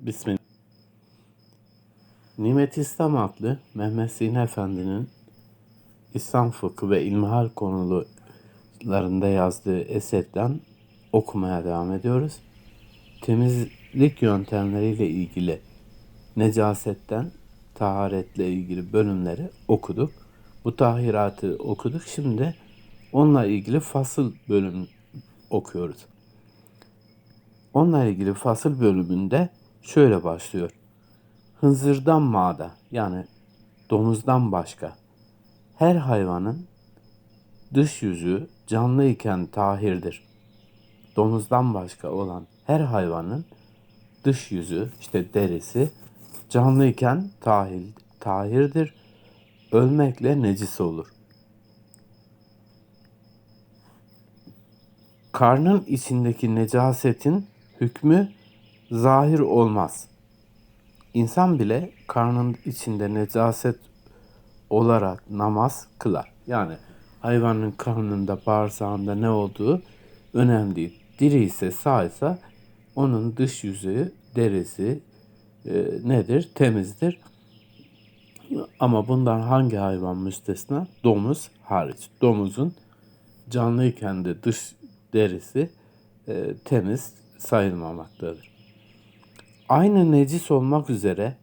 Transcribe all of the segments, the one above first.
Bismillah. Nimet İslam adlı Mehmet Zihni Efendi'nin İslam fıkhı ve ilmihal konularında yazdığı eserden okumaya devam ediyoruz. Temizlik yöntemleriyle ilgili necasetten taharetle ilgili bölümleri okuduk. Bu tahiratı okuduk. Şimdi onunla ilgili fasıl bölüm okuyoruz. Onunla ilgili fasıl bölümünde şöyle başlıyor. Hınzırdan mağda yani domuzdan başka her hayvanın dış yüzü canlı iken tahirdir. Domuzdan başka olan her hayvanın dış yüzü işte derisi canlı iken tahil, tahirdir. Ölmekle necis olur. Karnın içindeki necasetin hükmü zahir olmaz. İnsan bile karnın içinde necaset olarak namaz kılar. Yani hayvanın karnında, bağırsağında ne olduğu önemli değil. Diri ise sağ ise onun dış yüzü, derisi e, nedir? Temizdir. Ama bundan hangi hayvan müstesna? Domuz hariç. Domuzun canlıyken de dış derisi e, temiz sayılmamaktadır. Aynı necis olmak üzere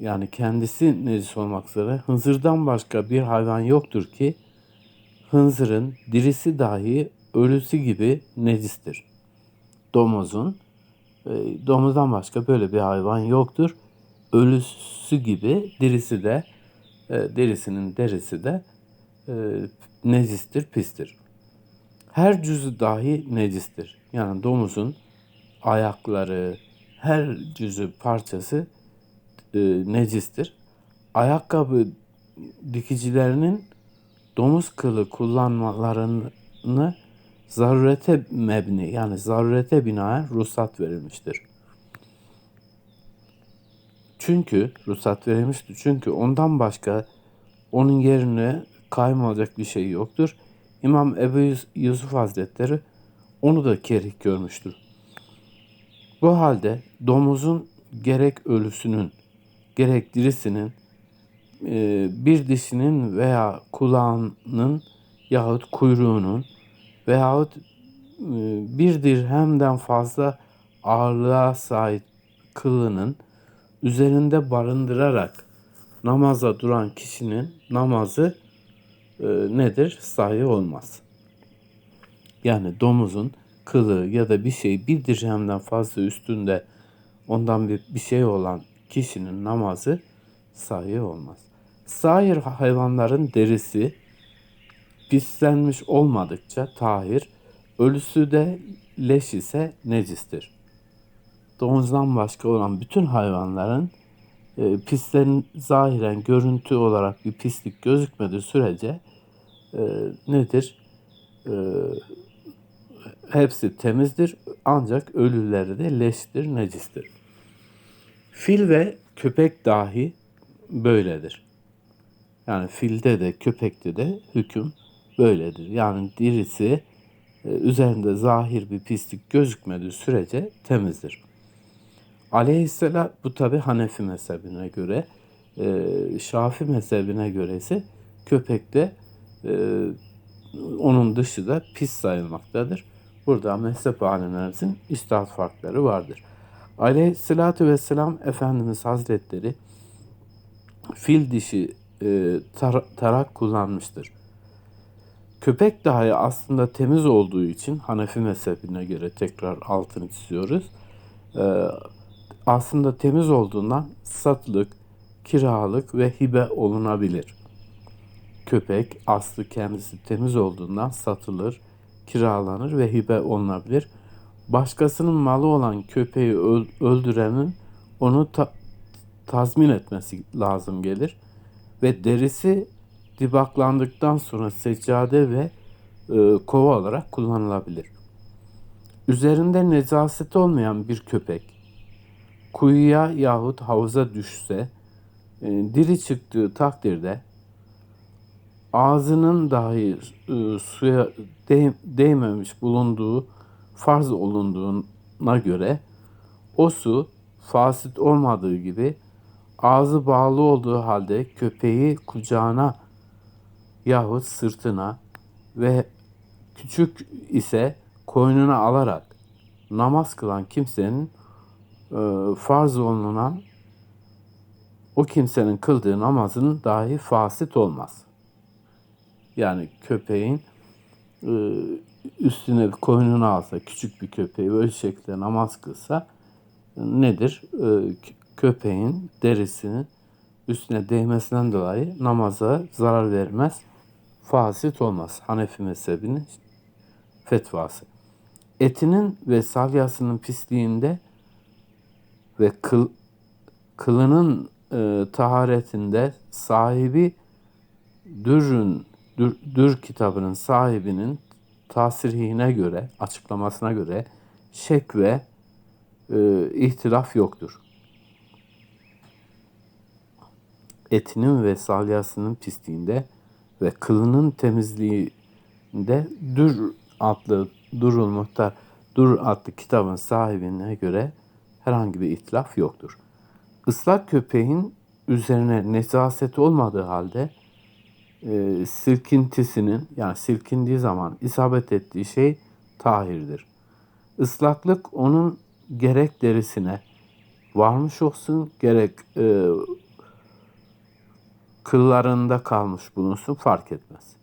yani kendisi necis olmak üzere hınzırdan başka bir hayvan yoktur ki hınzırın dirisi dahi ölüsü gibi necistir. Domuzun e, domuzdan başka böyle bir hayvan yoktur. Ölüsü gibi dirisi de e, derisinin derisi de e, necistir, pistir. Her cüzü dahi necistir. Yani domuzun ayakları, her cüzü parçası e, necistir. Ayakkabı dikicilerinin domuz kılı kullanmalarını zarurete mebni yani zarurete binaen ruhsat verilmiştir. Çünkü ruhsat verilmiştir. Çünkü ondan başka onun yerine kaymalacak bir şey yoktur. İmam Ebu Yusuf Hazretleri onu da kerih görmüştür. Bu halde domuzun gerek ölüsünün gerek dirisinin e, bir dişinin veya kulağının yahut kuyruğunun veyahut e, bir dirhemden fazla ağırlığa sahip kılının üzerinde barındırarak namaza duran kişinin namazı e, nedir? Sahih olmaz. Yani domuzun kılı ya da bir şey bir dirhemden fazla üstünde ondan bir, bir şey olan kişinin namazı sahih olmaz. Sair hayvanların derisi pislenmiş olmadıkça tahir, ölüsü de leş ise necistir. Domuzdan başka olan bütün hayvanların e, pislerin zahiren görüntü olarak bir pislik gözükmediği sürece e, nedir? E, hepsi temizdir ancak ölüleri de leştir, necistir. Fil ve köpek dahi böyledir. Yani filde de köpekte de hüküm böyledir. Yani dirisi e, üzerinde zahir bir pislik gözükmediği sürece temizdir. Aleyhisselam bu tabi Hanefi mezhebine göre, e, Şafi mezhebine göre ise köpekte e, onun dışı da pis sayılmaktadır. Burada mezhep alimlerimizin istihat farkları vardır. Aleyhisselatü vesselam Efendimiz Hazretleri fil dişi e, tar- tarak kullanmıştır. Köpek dahi aslında temiz olduğu için Hanefi mezhebine göre tekrar altını çiziyoruz. E, aslında temiz olduğundan satılık, kiralık ve hibe olunabilir. Köpek aslı kendisi temiz olduğundan satılır, kiralanır ve hibe olunabilir. Başkasının malı olan köpeği öldürenin onu ta- tazmin etmesi lazım gelir ve derisi dibaklandıktan sonra seccade ve e, kova olarak kullanılabilir. Üzerinde necaset olmayan bir köpek kuyuya yahut havuza düşse e, diri çıktığı takdirde ağzının dahi e, suya değ, değmemiş bulunduğu farz olunduğuna göre o su fasit olmadığı gibi ağzı bağlı olduğu halde köpeği kucağına yahut sırtına ve küçük ise koynuna alarak namaz kılan kimsenin e, farz olunan o kimsenin kıldığı namazın dahi fasit olmaz. Yani köpeğin e, üstüne koynuna alsa küçük bir köpeği böyle şekilde namaz kılsa nedir? E, köpeğin derisinin üstüne değmesinden dolayı namaza zarar vermez. Fasit olmaz. Hanefi mezhebinin fetvası. Etinin ve salyasının pisliğinde ve kıl, kılının e, taharetinde sahibi Dürrün Dür, Dür kitabının sahibinin tasirihine göre, açıklamasına göre şek ve e, ihtilaf yoktur. Etinin ve salyasının pisliğinde ve kılının temizliğinde Dür adlı Durul Muhtar Dur adlı kitabın sahibine göre herhangi bir ihtilaf yoktur. Islak köpeğin üzerine nezaset olmadığı halde e, silkintisinin yani silkindiği zaman isabet ettiği şey tahirdir. Islaklık onun gerek derisine varmış olsun gerek e, kıllarında kalmış bulunsun fark etmez.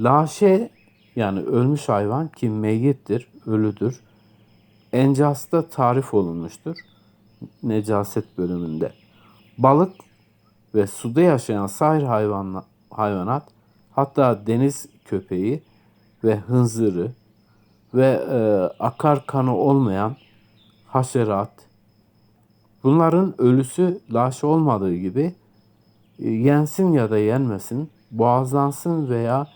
Laşe yani ölmüş hayvan ki meyyittir, ölüdür. Encas'ta tarif olunmuştur. Necaset bölümünde. Balık ve suda yaşayan sair hayvanla, hayvanat hatta deniz köpeği ve hınzırı ve e, akar kanı olmayan haşerat bunların ölüsü laş olmadığı gibi e, yensin ya da yenmesin, boğazlansın veya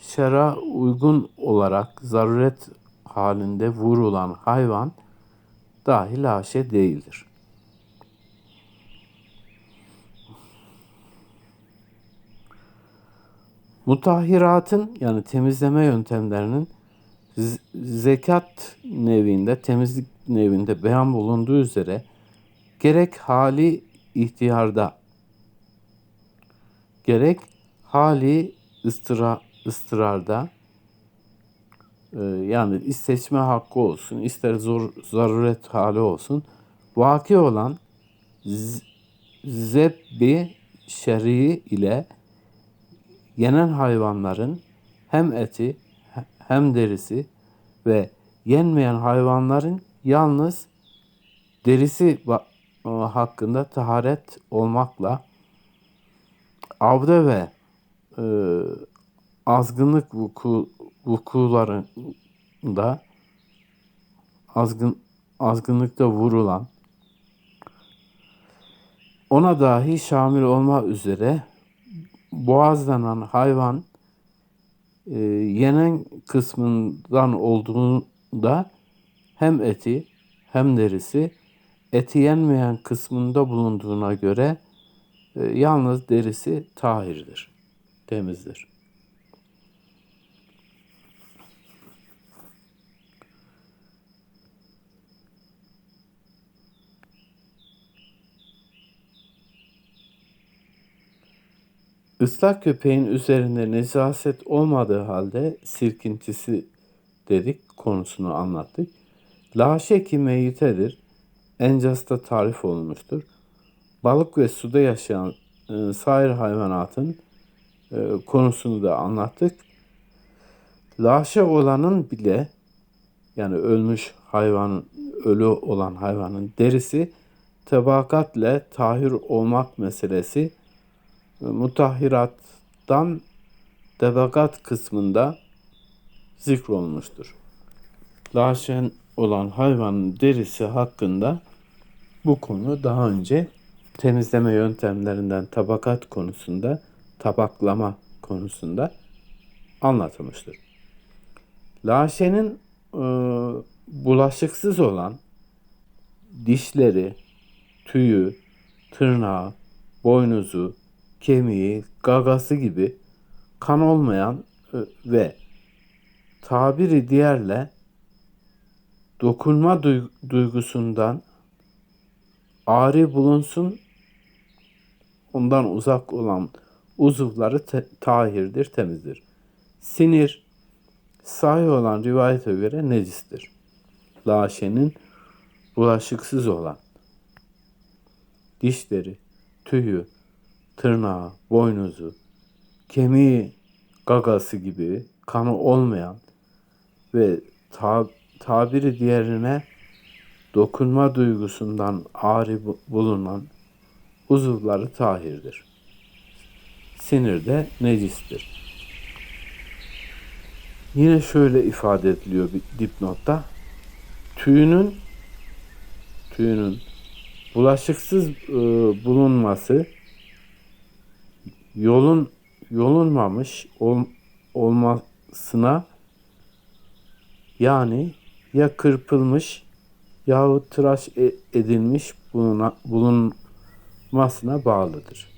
şera uygun olarak zaruret halinde vurulan hayvan dahi laşe değildir. Mutahiratın yani temizleme yöntemlerinin zekat nevinde, temizlik nevinde beyan bulunduğu üzere gerek hali ihtiyarda gerek hali ıstıra, ıstırarda e, yani seçme hakkı olsun, ister zor, zaruret hali olsun vaki olan zebbi şer'i ile yenen hayvanların hem eti hem derisi ve yenmeyen hayvanların yalnız derisi hakkında taharet olmakla avda ve e, azgınlık vuku, vukularında azgın azgınlıkta vurulan ona dahi şamil olmak üzere boğazlanan hayvan e, yenen kısmından olduğunda hem eti hem derisi eti yenmeyen kısmında bulunduğuna göre e, yalnız derisi tahirdir, temizdir. Islak köpeğin üzerinde nezaset olmadığı halde sirkintisi dedik konusunu anlattık. Laşeki meyitedir. Encas'ta tarif olmuştur. Balık ve suda yaşayan e, sair hayvanatın e, konusunu da anlattık. Laşe olanın bile yani ölmüş hayvanın, ölü olan hayvanın derisi tabakatle tahir olmak meselesi mutahhirattan debagat kısmında zikrolmuştur. Laşen olan hayvanın derisi hakkında bu konu daha önce temizleme yöntemlerinden tabakat konusunda, tabaklama konusunda anlatılmıştır. Laşenin e, bulaşıksız olan dişleri, tüyü, tırnağı, boynuzu, kemiği, gagası gibi kan olmayan ve tabiri diğerle dokunma duy- duygusundan ari bulunsun ondan uzak olan uzuvları te- tahirdir, temizdir. Sinir sahih olan rivayete göre necistir. Laşenin bulaşıksız olan dişleri, tüyü, tırnağı, boynuzu, kemiği, gagası gibi kanı olmayan ve ta- tabiri diğerine dokunma duygusundan bu- bulunan uzuvları tahirdir. Sinir de necistir. Yine şöyle ifade ediliyor bir dipnotta. Tüyünün tüyünün bulaşıksız e, bulunması yolun yolunmamış ol, olmasına yani ya kırpılmış yahut tıraş e- edilmiş bulunmasına bağlıdır.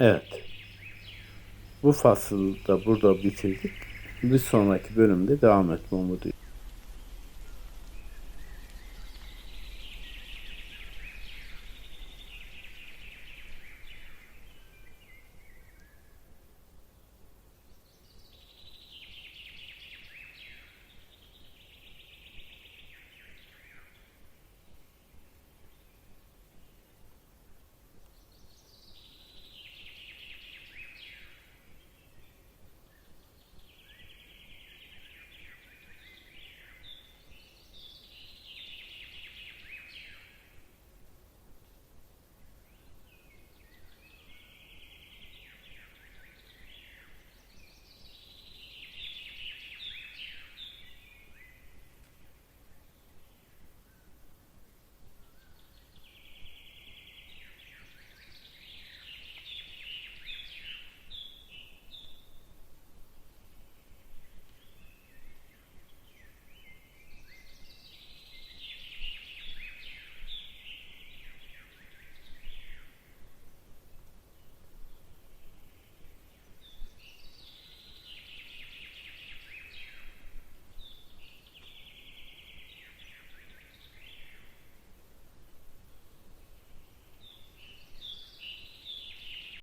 Evet. Bu faslı da burada bitirdik. Bir sonraki bölümde devam etme umuduyla.